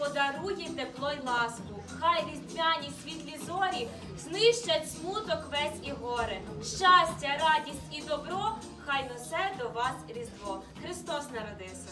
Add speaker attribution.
Speaker 1: подарує тепло й ласку. Хай різдвяні світлі зорі знищать смуток весь і горе. Щастя, радість і добро, хай носе до вас різдво. Христос народився.